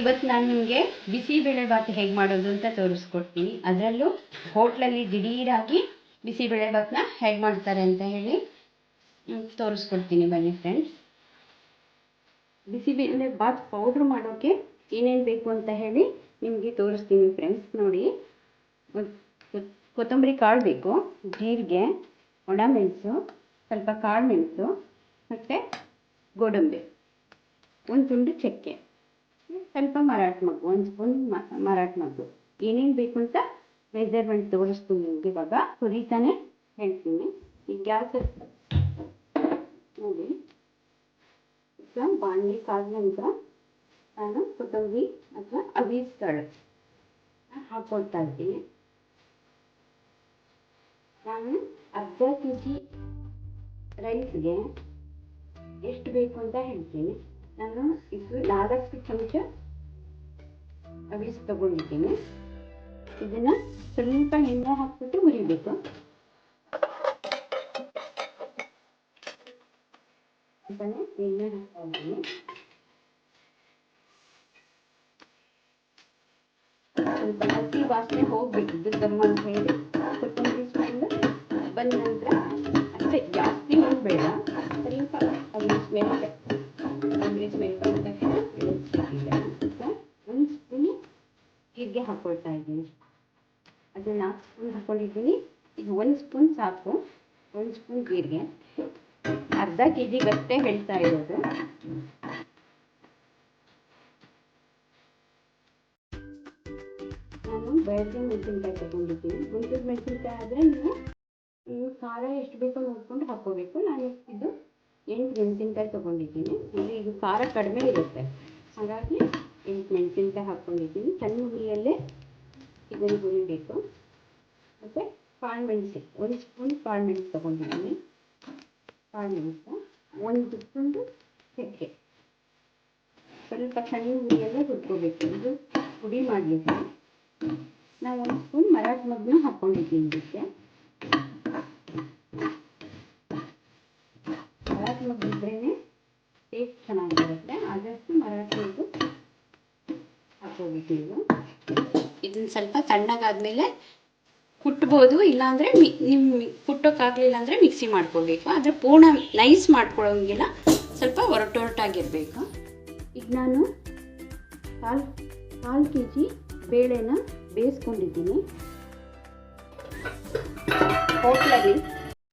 ಇವತ್ತು ನಾನು ನಿಮಗೆ ಬಿಸಿಬೇಳೆಭಾತ್ ಹೇಗೆ ಮಾಡೋದು ಅಂತ ತೋರಿಸ್ಕೊಡ್ತೀನಿ. ಅದರಲ್ಲೂ ಹೋಟ್ಲಲ್ಲಿ ದಿಢೀರಾಗಿ ಬಿಸಿಬೇಳೆಭಾತನ್ನ ಹೇಗೆ ಮಾಡ್ತಾರೆ ಅಂತ ಹೇಳಿ ತೋರಿಸ್ಕೊಡ್ತೀನಿ ಬನ್ನಿ ಫ್ರೆಂಡ್ಸ್ ಬಿಸಿಬೇಳೆಭಾತ್ ಪೌಡ್ರ್ ಮಾಡೋಕ್ಕೆ ಏನೇನು ಬೇಕು ಅಂತ ಹೇಳಿ ನಿಮಗೆ ತೋರಿಸ್ತೀನಿ ಫ್ರೆಂಡ್ಸ್ ನೋಡಿ ಕೊತ್ತಂಬರಿ ಕಾಳು ಬೇಕು, ಜೀರಿಗೆ, ಒಣಮೆಣಸು, ಸ್ವಲ್ಪ ಕಾಳು ಮೆಣಸು ಮತ್ತು ಗೋಡಂಬಿ, ಒಂದು ತುಂಡು ಚಕ್ಕೆ. ಸ್ವಲ್ಪ ಮರಾಠ ಮಗ್ಗು ಒಂದು ಸ್ಪೂನ್ ಮರಾಠ ಮಗ್ಗು ಏನೇನು ಬೇಕು ಅಂತ ಮೆಜರ್ಮೆಂಟ್ ತೋರಿಸ್ತೀನಿ ನಿಮ್ಗೆ ಇವಾಗ. ಹುರಿತಾನೆ ಹೇಳ್ತೀನಿ. ಈ ಗ್ಯಾಸ್ ನೋಡಿ. ಈಗ ಬಾಣಲಿ ಕಾದ ನಂತರ ನಾನು ಕೊತ್ತಂಬರಿ ಅಥವಾ ಅವೀಸ್ ಕಾಳು. ಹಾಕೊಳ್ತಾ ಇದ್ದೀನಿ. ನಾನು ಅರ್ಧ ಕೆ ಜಿ ರೈಸ್ಗೆ ಎಷ್ಟು ಬೇಕು ಅಂತ ಹೇಳ್ತೀನಿ. ನಾನು ಇದು ನಾಲ್ಕು ಚಮಚ ಅವಿಸ್ ತಗೊಂಡಿದ್ದೀನಿ ಇದನ್ನ ಸ್ವಲ್ಪ ಎಣ್ಣೆ ಹಾಕ್ಬಿಟ್ಟು ಹುರಿಬೇಕು ಸ್ವಲ್ಪನೇ ಎಣ್ಣೆ ಹಾಕ್ತಾ ಇದ್ದೀನಿ ಸ್ವಲ್ಪ ಹಸಿ ವಾಸನೆ ಹೋಗ್ಬೇಕಿದ್ದು ದಮ್ ಅಂತ ಹೇಳಿ ಕೊತ್ತಂಬರಿ ಸ್ಮೆಲ್ ಬಂದ ನಂತರ ಅಷ್ಟೇ ಜಾಸ್ತಿ ಬೇಡ ಸ್ವಲ್ಪ ಅದ್ರ ಸ್ಮೆಲ್ ಸ್ಮೆಲ್ ಬಂದ ತಕ್ಷಣ ಒಂದು ಸ್ಪೂನ್ ಜೀರಿಗೆ ಹಾಕ್ಕೊಳ್ತಾ ಇದ್ದೀನಿ. ಅದು ನಾಲ್ಕು ಸ್ಪೂನ್ ಹಾಕ್ಕೊಂಡಿದ್ದೀನಿ ಇದು ಒಂದು ಸ್ಪೂನ್ ಸಾಕು. ಒಂದು ಸ್ಪೂನ್ ಜೀರಿಗೆ. ಅರ್ಧ ಕೆ ಜಿಗಷ್ಟೇ ಹೇಳ್ತಾ ಇರೋದು. ನಾನು ಬೆಳಗ್ಗೆ ಮೆಣಸಿನ್ಕಾಯಿ ತಗೊಂಡಿದ್ದೀನಿ. ಗುಂಟೂರು ಮೆಣಸಿನ್ಕಾಯಿ ಆದರೆ ನೀವು ನೀವು ಖಾರ ಎಷ್ಟು ಬೇಕೋ ನೋಡ್ಕೊಂಡು ಹಾಕ್ಕೋಬೇಕು. ನಾನು ಇದು ಎಂಟು ಮೆಣಸಿನ್ಕಾಯಿ ತೊಗೊಂಡಿದ್ದೀನಿ. ಅಂದರೆ ಇದು ಖಾರ ಕಡಿಮೆ ಇರುತ್ತೆ. ಹಾಗಾಗಿ ಎಂಟು ಮೆಣಸಿನ್ಕಾಯಿ ಹಾಕ್ಕೊಂಡಿದ್ದೀನಿ ಸಣ್ಣ ಹುರಿಯಲ್ಲೇ ಇದನ್ನು ಹುರಿಬೇಕು. ಮತ್ತು ಕಾಳು ಮೆಣಸು ಒಂದು ಸ್ಪೂನ್ ಕಾಳು ಮೆಣಸು ತೊಗೊಂಡಿದ್ದೀನಿ. ಕಾಳು ಮೆಣಸು ಒಂದು ಸ್ಪೂನ್ ಚಕ್ಕೆ ಸ್ವಲ್ಪ ಸಣ್ಣ ಹುರಿಯಲ್ಲೇ ಹುರ್ಕೋಬೇಕು. ಇದು ಪುಡಿ ಮಾಡಲಿಕ್ಕೆ. ನಾವು ಒಂದು ಸ್ಪೂನ್ ಮರಾಠ ಮಗ್ನ ಹಾಕ್ಕೊಂಡಿದ್ದೀನಿ ಇದಕ್ಕೆ. ಮರಾಠ ಮಗ್ಗು ಇದ್ರೇ ಟೇಸ್ಟ್ ಚೆನ್ನಾಗಿರುತ್ತೆ. ಆದಷ್ಟು ಮರಾಠ ಮಗ್ಗು ಹಾಕೋಬೇಕು ನೀವು ಇದನ್ನ ಸ್ವಲ್ಪ ತಣ್ಣಗಾದ್ಮೇಲೆ ಕುಟ್ಬೋದು ಇಲ್ಲಾಂದರೆ ಮಿ ನಿಮ್ಮ ಕುಟ್ಟೋಕ್ಕಾಗಲಿಲ್ಲ ಅಂದರೆ ಮಿಕ್ಸಿ ಮಾಡ್ಕೋಬೇಕು ಆದರೆ ಪೂರ್ಣ ನೈಸ್ ಮಾಡ್ಕೊಳ್ಳೋಂಗಿಲ್ಲ. ಸ್ವಲ್ಪ ಒರಟು ಒರಟಾಗಿರಬೇಕು. ಈಗ ನಾನು ಕಾಲು ಕಾಲು ಕೆ ಜಿ ಬೇಳೆನ ಬೇಯಿಸ್ಕೊಂಡಿದ್ದೀನಿ. ಹೋಟ್ಲಲ್ಲಿ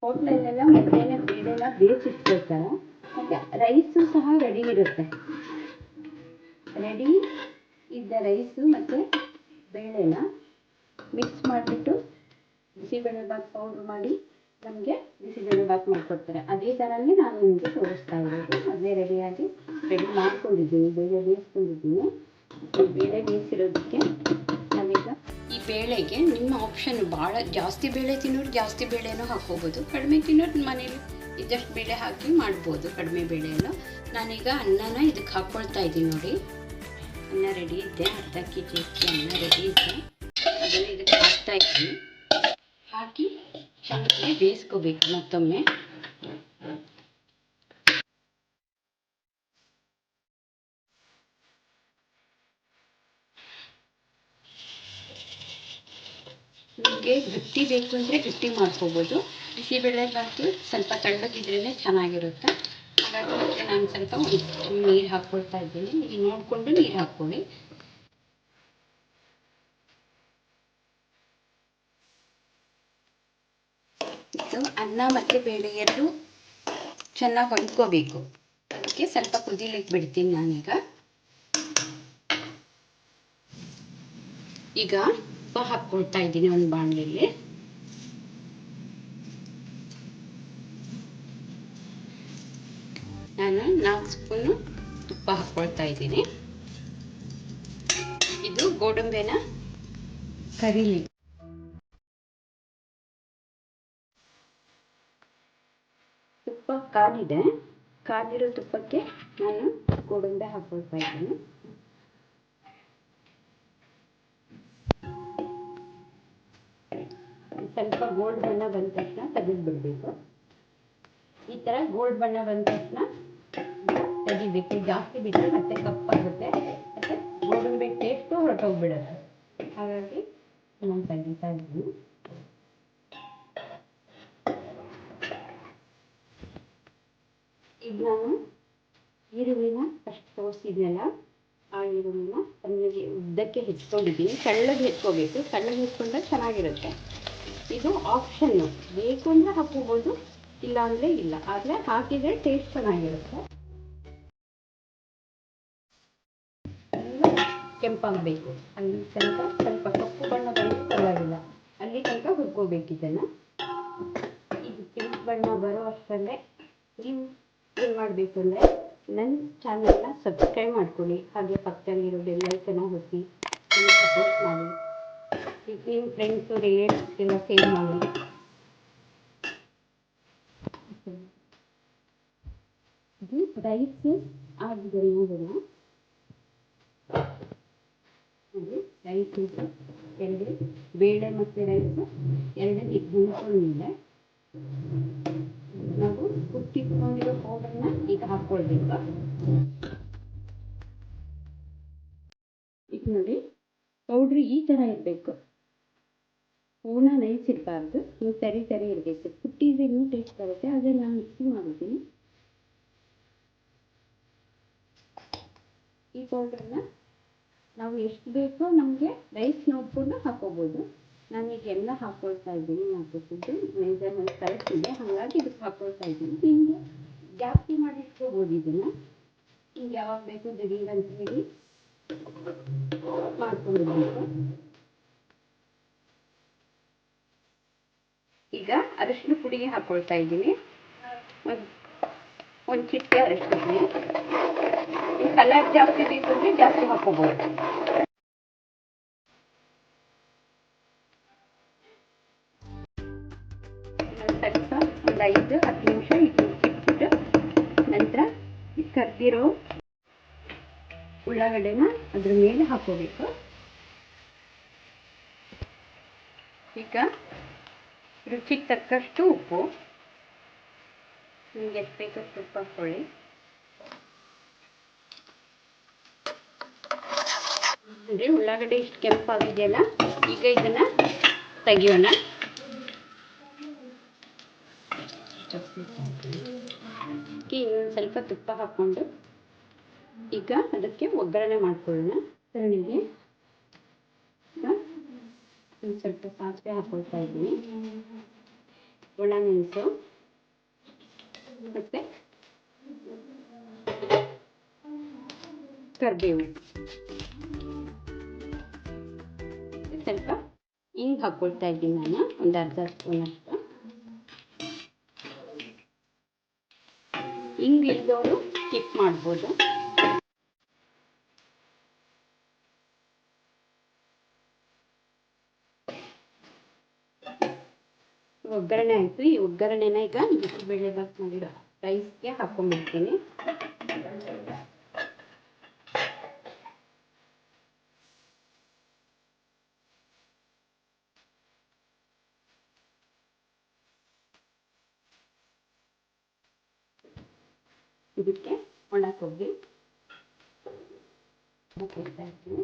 ಹೋಟ್ಲಲ್ಲೆಲ್ಲ ಮೊದಲೇ ಬೇಳೆನ ಬೇಯಿಸಿಟ್ಕೊಳ್ತಾರೆ ಮತ್ತು ರೈಸು ಸಹ ರೆಡಿ ಇರುತ್ತೆ. ರೆಡಿ ಇದ್ದ ರೈಸು ಮತ್ತು ಬೇಳೆನ ಮಿಕ್ಸ್ ಮಾಡಿಬಿಟ್ಟು ಬಿಸಿಬೇಳೆಬಾತ್ ಪೌಡ್ರ್ ಮಾಡಿ ನಮಗೆ ಬಿಸಿಬೇಳೆಬಾತ್ ಮಾಡಿಕೊಡ್ತಾರೆ. ಅದೇ ಥರನೇ ನಾನು ನಿಮಗೆ ತೋರಿಸ್ತಾ ಇರೋದು. ಅದೇ ರೆಡಿಯಾಗಿ ರೆಡಿ ಮಾಡ್ಕೊಂಡಿದ್ದೀನಿ. ಬೇಳೆ ಬೇಯಿಸ್ಕೊಂಡಿದ್ದೀನಿ. ಬೇಳೆ ಬೇಯಿಸಿರೋದಕ್ಕೆ ನಾವೀಗ ಈ ಬೇಳೆಗೆ ನಿಮ್ಮ ಆಪ್ಷನ್ ಭಾಳ ಜಾಸ್ತಿ ಬೇಳೆ ತಿನ್ನೋರು ಜಾಸ್ತಿ ಬೇಳೆನೂ ಹಾಕೋಬೋದು ಕಡಿಮೆ ತಿನ್ನೋರು ಮನೇಲಿ ಇದ್ದಷ್ಟು ಬೇಳೆ ಹಾಕಿ ಮಾಡ್ಬೋದು, ಕಡಿಮೆ ಬೇಳೆಯನ್ನು ನಾನೀಗ ಅನ್ನನ ಇದಕ್ಕೆ ಹಾಕ್ಕೊಳ್ತಾ ಇದ್ದೀನಿ ನೋಡಿ. ಅನ್ನ ರೆಡಿ ಇದ್ದೆ ಅರ್ಧ ಕೆ ಜಿ ಅನ್ನ ರೆಡಿ ಇದ್ದೆ ಅದನ್ನು ಇದಕ್ಕೆ ಹಾಕ್ತಾ ಇದ್ದೀನಿ. ಹಾಕಿ ಚೆನ್ನಾಗಿ ಬೇಯಿಸ್ಕೋಬೇಕು ಮತ್ತೊಮ್ಮೆ ನಿಮಗೆ ಗಟ್ಟಿ ಬೇಕು ಅಂದರೆ ಗಟ್ಟಿ ಮಾಡ್ಕೋಬೋದು. ಬಿಸಿಬೇಳೆಭಾತು ಸ್ವಲ್ಪ ತಳ್ಳಗಿದ್ರೇ ಚೆನ್ನಾಗಿರುತ್ತೆ. ಹಾಗಾಗಿ ನಾನು ಸ್ವಲ್ಪ ನೀರು ಹಾಕ್ಕೊಳ್ತಾ ಇದ್ದೀನಿ. ನೀವು ನೋಡಿಕೊಂಡು ನೀರು ಹಾಕ್ಕೊಳ್ಳಿ. ಇದು ಅನ್ನ ಮತ್ತು ಬೇಳೆ ಎರಡು ಚೆನ್ನಾಗಿ ಹೊಂದ್ಕೋಬೇಕು. ಅದಕ್ಕೆ ಸ್ವಲ್ಪ ಕುದಿಲಿಕ್ಕೆ ಬಿಡ್ತೀನಿ ನಾನೀಗ. ಈಗ ಹಾಕ್ಕೊಳ್ತಾ ಇದ್ದೀನಿ ಒಂದು ಬಾಣಲೆಯಲ್ಲಿ. ನಾನು ನಾಲ್ಕು ಸ್ಪೂನು ತುಪ್ಪ ಹಾಕೊಳ್ತಾ ಇದ್ದೀನಿ. ಇದು ಗೋಡಂಬಿನ ಕರೀಲಿ. ತುಪ್ಪ ಕಾದಿದೆ ಕಾದಿರೋ ತುಪ್ಪಕ್ಕೆ ನಾನು ಗೋಡಂಬಿ ಹಾಕೊಳ್ತಾ ಇದ್ದೀನಿ. ಸ್ವಲ್ಪ ಗೋಲ್ಡ್ ಬಣ್ಣ ಬಂದ ತಕ್ಷಣ ತೆಗೆದುಬಿಡ್ಬೇಕು. ಈ ಥರ ಗೋಲ್ಡ್ ಬಣ್ಣ ಬಂದ ತಕ್ಷಣ ತೆಗಿಬೇಕು. ಜಾಸ್ತಿ ಬಿಟ್ಟರೆ ಮತ್ತೆ ಕಪ್ಪಾಗುತ್ತೆ. ಮತ್ತೆ ಗೋಲ್ಡ್ ಹೊರಟೋಗ್ಬಿಡುತ್ತೆ ಹಾಗಾಗಿ ನಾನು ತೆಗಿತಾ ಇದ್ದೀನಿ. ಈಗ ನಾನು ಈರುಳ್ಳಿನ ಫಸ್ಟ್ ತೋರಿಸಿದ್ನಲ್ಲ, ಆ ಈರುಳ್ಳಿನ ಸಣ್ಣಗೆ ಉದ್ದಕ್ಕೆ ಹೆಚ್ಕೊಂಡಿದ್ದೀನಿ. ತೆಳ್ಳಗೆ ಹೆಚ್ಕೋಬೇಕು. ತೆಳ್ಳಗೆ ಹೆಚ್ಕೊಂಡ್ರೆ ಚೆನ್ನಾಗಿರುತ್ತೆ. ಇದು ಆಪ್ಷನ್ನು ಬೇಕು ಅಂದರೆ ಹಾಕ್ಕೋಬೋದು ಇಲ್ಲ ಅಂದರೆ ಇಲ್ಲ. ಆದರೆ ಹಾಕಿದರೆ ಟೇಸ್ಟ್ ಚೆನ್ನಾಗಿರುತ್ತೆ. ಕೆಂಪಾಗಬೇಕು. ಅಲ್ಲಿ ತನಕ ಸ್ವಲ್ಪ ಕಪ್ಪು ಬಣ್ಣ ಬಂದರೆ ಪರವಾಗಿಲ್ಲ. ಅಲ್ಲಿ ತನಕ ಹುರ್ಕೋಬೇಕು ಇದನ್ನು. ಇದು ಕೆಂಪು ಬಣ್ಣ ಬರೋ ಅಷ್ಟರಲ್ಲೇ ನೀವು ಏನು ಮಾಡಬೇಕು ಅಂದರೆ ನನ್ನ ಚಾನಲ್ನ ಸಬ್ಸ್ಕ್ರೈಬ್ ಮಾಡ್ಕೊಳ್ಳಿ. ಹಾಗೆ ಪಕ್ಕದಲ್ಲಿರೋ ಬೆಲ್ ಐಕನ್ನ ಒತ್ತಿ ಸಪೋರ್ಟ್ ಮಾಡಿ ಎಲ್ಲ ಸೇವ್ ಮಾಡಿ ಇದು ರೈಸ್ ಆಗಿದೆ ನೋಡೋಣ ಅದು ರೈಸ್ ಎರಡು, ಬೇಳೆ ಮತ್ತು ರೈಸ್ ಎರಡು ಹೊಂದ್ಕೊಂಡಿದೆ ನಾವು ಕುಟ್ಟಿಟ್ಕೊಂಡಿರೋ ಪೌಡರ್ನ ಈಗ ಹಾಕ್ಕೊಳ್ಬೇಕು ಈಗ ನೋಡಿ ಪೌಡ್ರ್ ಈ ಥರ ಇರಬೇಕು. ಪೂರ್ಣ ನೈಸ್ ಇರಬಾರ್ದು ನೀವು ತರಿ ತರಿ ಇರಬೇಕು. ಇನ್ನೂ ಟೇಸ್ಟ್ ಬರುತ್ತೆ. ಅದನ್ನು ನಾನು ಮಿಕ್ಸಿ ಮಾಡಿದ್ದೀನಿ ಈ ಪೌಡ್ರನ್ನ ನಾವು ಎಷ್ಟು ಬೇಕೋ ನಮಗೆ ರೈಸ್ ನೋಡಿಕೊಂಡು ಹಾಕೋಬೋದು. ನಾನೀಗ ಎಲ್ಲ ಹಾಕ್ಕೊಳ್ತಾ ಇದ್ದೀನಿ. ಹಾಕೋತಿದ್ದು ಮೆಜರ್ಮೆಂಟ್ ಕರೆಕ್ಟ್ ಹಾಗಾಗಿ ಇದಕ್ಕೆ ಹಾಕ್ಕೊಳ್ತಾ ಇದ್ದೀನಿ. ನಿಮಗೆ ಜಾಸ್ತಿ ಮಾಡಿ ಇಟ್ಕೋಬೋದು ಇದನ್ನು. ನಿಮ್ಗೆ ಯಾವಾಗ ಬೇಕು ದಿಢೀರ್ ಅಂತ ಹೇಳಿ ಮಾಡ್ಕೊಂಡಿರ್ಬೇಕು. ಈಗ ಅರಿಶಿನ ಪುಡಿ ಹಾಕೊಳ್ತಾ ಇದ್ದೀನಿ. ಒಂದು ಚಿಟಿಕೆ ಅರಿಶಿನ. ಪುಡಿ ಕಲರ್ ಜಾಸ್ತಿ ಬೇಕು ಅಂದರೆ ಜಾಸ್ತಿ ಹಾಕೋಬೋದು. ಒಂದು ಐದು, ಹತ್ತು ನಿಮಿಷ ಇಟ್ಟು ಇಟ್ಬಿಟ್ಟು ನಂತರ ಕರ್ದಿರೋ ಉಳ್ಳಾಗಡ್ಡೆನ ಅದ್ರ ಮೇಲೆ ಹಾಕೋಬೇಕು. ಈಗ ರುಚಿಗೆ ತಕ್ಕಷ್ಟು ಉಪ್ಪು. ನಿಮ್ಗೆ ಎಷ್ಟು ಬೇಕೋ ತುಪ್ಪ ಹಾಕ್ಕೊಳ್ಳಿ. ಅಂದರೆ ಉಳ್ಳಾಗಡ್ಡೆ ಇಷ್ಟು ಕೆಂಪಾಗಿದೆಯಲ್ಲ, ಈಗ ಇದನ್ನು ತೆಗಿಯೋಣ. ಇನ್ನೊಂದು ಸ್ವಲ್ಪ ತುಪ್ಪ ಹಾಕ್ಕೊಂಡು ಈಗ ಅದಕ್ಕೆ ಒಗ್ಗರಣೆ ಮಾಡ್ಕೊಳ್ಳೋಣ. ಒಗ್ಗರಣೆಗೆ ಒಂದು ಸ್ವಲ್ಪ ಸಾಸಿವೆ ಹಾಕ್ಕೊಳ್ತಾ ಇದ್ದೀನಿ. ಒಣಮೆಣಸು ಮತ್ತು ಕರಿಬೇವು. ಸ್ವಲ್ಪ ಹಿಂಗೆ ಹಾಕ್ಕೊಳ್ತಾ ಇದ್ದೀನಿ ನಾನು, ಒಂದು ಅರ್ಧ ಸ್ಪೂನಷ್ಟು. ಹಿಂಗೆ ಇಲ್ದವರು ಸ್ಕಿಪ್ ಮಾಡ್ಬೋದು. ಒಗ್ಗರಣೆ ಆಯಿತು. ಈ ಒಗ್ಗರಣೆನ ಈಗ ಬಿಸಿಬೇಳೆ ಬಾತ್ ಮಾಡಿರೋ ರೈಸ್ಗೆ ಹಾಕೊಂಡ್ಬಿಡ್ತೀನಿ. ಇದಕ್ಕೆ ಒಣ ಕೊಬ್ಬರಿ. ಹಾಕ್ಕೊಳ್ತಾ ಇದ್ದೀನಿ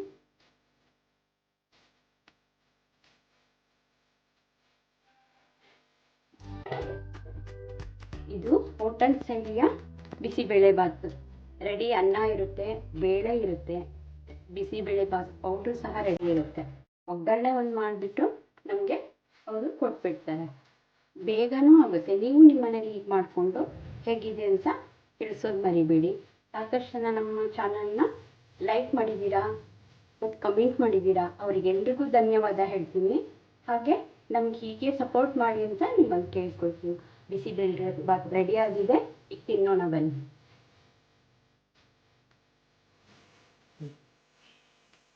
ಇದು ಸಂಡಿಯ ಶೈಲಿಯ ಬಿಸಿಬೇಳೆ ಬಾತ್. ರೆಡಿ ಅನ್ನ ಇರುತ್ತೆ, ಬೇಳೆ ಇರುತ್ತೆ ಬಿಸಿಬೇಳೆ ಬಾತ್. ಪೌಡ್ರು ಸಹ ರೆಡಿ ಇರುತ್ತೆ. ಒಗ್ಗರಣೆ ಒಂದು ಮಾಡಿಬಿಟ್ಟು ನಮಗೆ ಅವರು ಕೊಟ್ಬಿಡ್ತಾರೆ. ಬೇಗನೂ ಆಗುತ್ತೆ. ನೀವು ನಿಮ್ಮ ಮನೇಲಿ ಹೀಗೆ ಮಾಡಿಕೊಂಡು ಹೇಗಿದೆ ಅಂತ ತಿಳಿಸೋದು ಮರಿಬೇಡಿ. ಸಾಕಷ್ಟು ಜನ ನಮ್ಮ ಚಾನಲ್ನ ಲೈಕ್ ಮಾಡಿದ್ದೀರಾ? ಮತ್ತು ಕಮೆಂಟ್ ಮಾಡಿದ್ದೀರಾ? ಅವರಿಗೆಲ್ರಿಗೂ ಧನ್ಯವಾದ ಹೇಳ್ತೀನಿ. ಹಾಗೆ ನಮ್ಗೆ ಹೀಗೆ ಸಪೋರ್ಟ್ ಮಾಡಿ ಅಂತ ನಿಮ್ಮಲ್ಲಿ ಕೇಳ್ಕೊಳ್ತೀನಿ. ಬಿಸಿಬೇಳೆ ಬಾತ್ ರೆಡಿ ಆಗಿದೆ. ಈಗ ತಿನ್ನೋಣ ಬನ್ನಿ.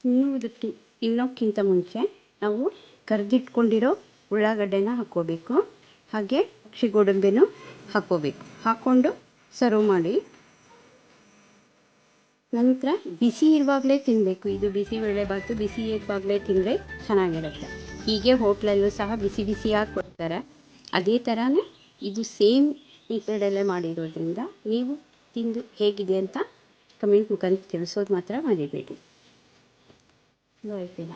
ತಿನ್ನುವುದಕ್ಕೆ ತಿನ್ನೋಕ್ಕಿಂತ ಮುಂಚೆ ನಾವು ಕರೆದಿಟ್ಕೊಂಡಿರೋ ಉಳ್ಳಾಗಡ್ಡೆನ ಹಾಕ್ಕೋಬೇಕು. ಹಾಗೆ ಗೋಡಂಬಿನೂ ಹಾಕ್ಕೋಬೇಕು. ಹಾಕ್ಕೊಂಡು ಸರ್ವ್ ಮಾಡಿ. ನಂತರ ಬಿಸಿ ಇರುವಾಗಲೇ ತಿನ್ನಬೇಕು ಇದು ಬಿಸಿಬೇಳೆ ಬಾತು. ಬಿಸಿ ಇರುವಾಗಲೇ ತಿಂದರೆ ಚೆನ್ನಾಗಿರುತ್ತೆ. ಹೀಗೆ ಹೋಟ್ಲಲ್ಲೂ ಸಹ ಬಿಸಿ ಬಿಸಿಯಾಗಿ ಕೊಡ್ತಾರೆ. ಅದೇ ಥರನೇ ಇದು ಸೇಮ್ ಮೆಥಡಲ್ಲೇ ಮಾಡಿರೋದ್ರಿಂದ ನೀವು ತಿಂದು ಹೇಗಿದೆ ಅಂತ ಕಮೆಂಟ್ ಮುಖಾಂತರ ತಿಳಿಸೋದು ಮಾತ್ರ ಮರಿಬೇಡಿ. ಗೊತ್ತಿಲ್ಲ